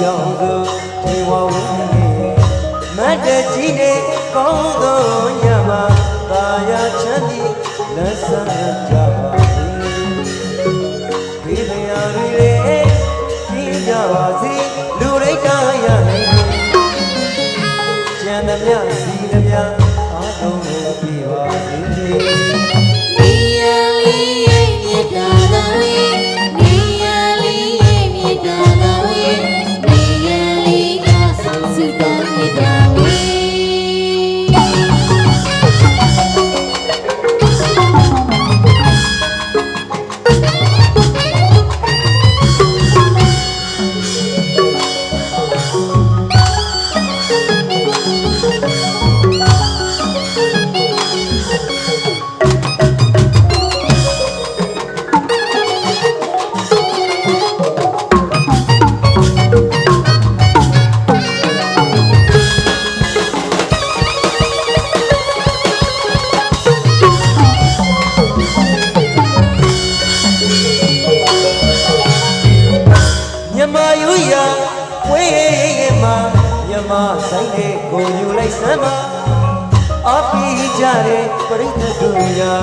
ကြောင့်သူထေဝဝင်းနေမတ်တကြီးနေကောင်းသောညမှာတာယာချမ်းသည်လက်ဆက် မြမဆိုင်တဲ့ကိုယူလိုက်စမ်းပါအပီကြတဲ့ပရိသတ်တို့ရာ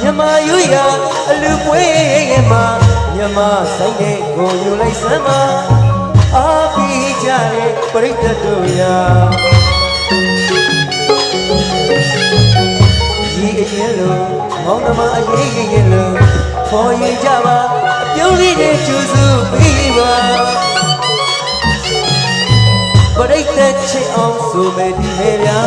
မြမယူရအလူပွဲမှာမြမဆိုင်တဲ့ကိုယူလိုက်စမ်းပါအပီကြတဲ့ပရိသတ်တို့ရာဒီအရင်လိုမောင်နှမအရေးကြီးလို့ခေါ်ရင်ကြပါအပြုံးလေးတွေကျူစု ပရိသတ်ချစ်အောင်ဆိုမဲ့ဒီဟဲ့ဗျာ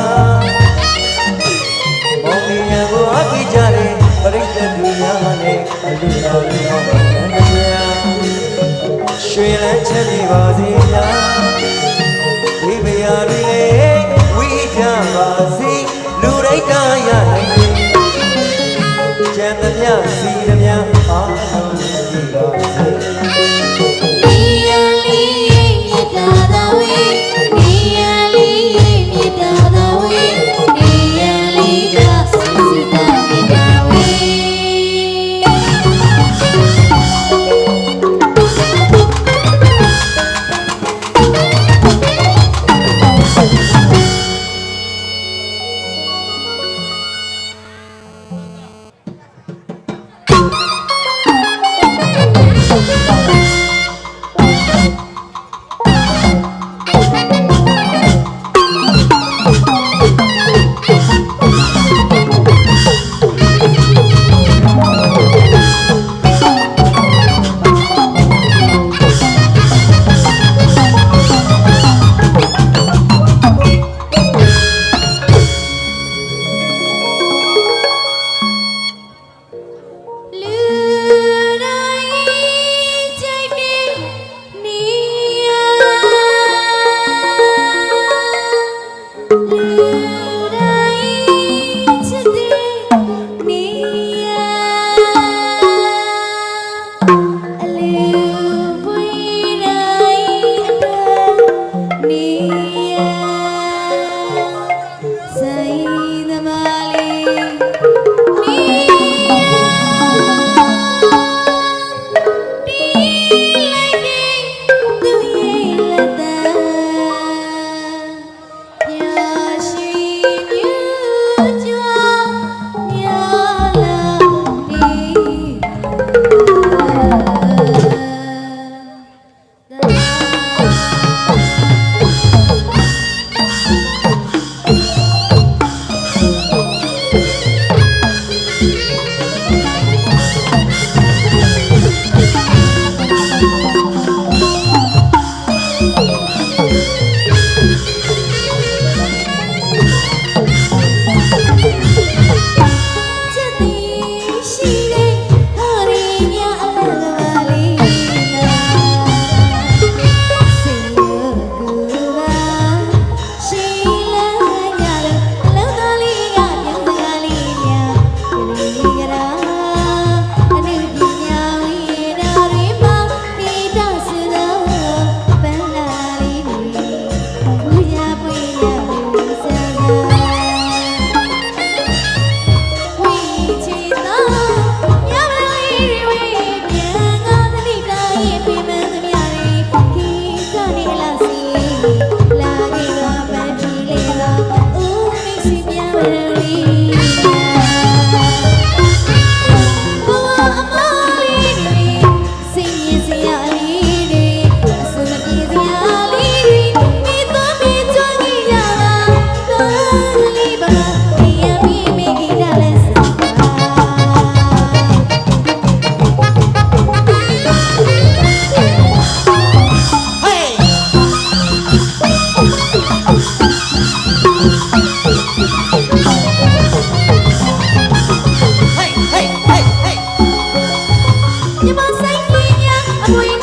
မောင်ကြီးရကိုအကြည့်ကြတယ်ပရိသတ်လူများနဲ့အလူတော်လူဟောင်းတဲ့ဗျာရွှေလန်းချက်ပြပါစေဗျာဒီမယာတွေလည်းဝိကြပါစီလူတိုင်းကရနိုင်စေကျန်သမျှစီ Queen.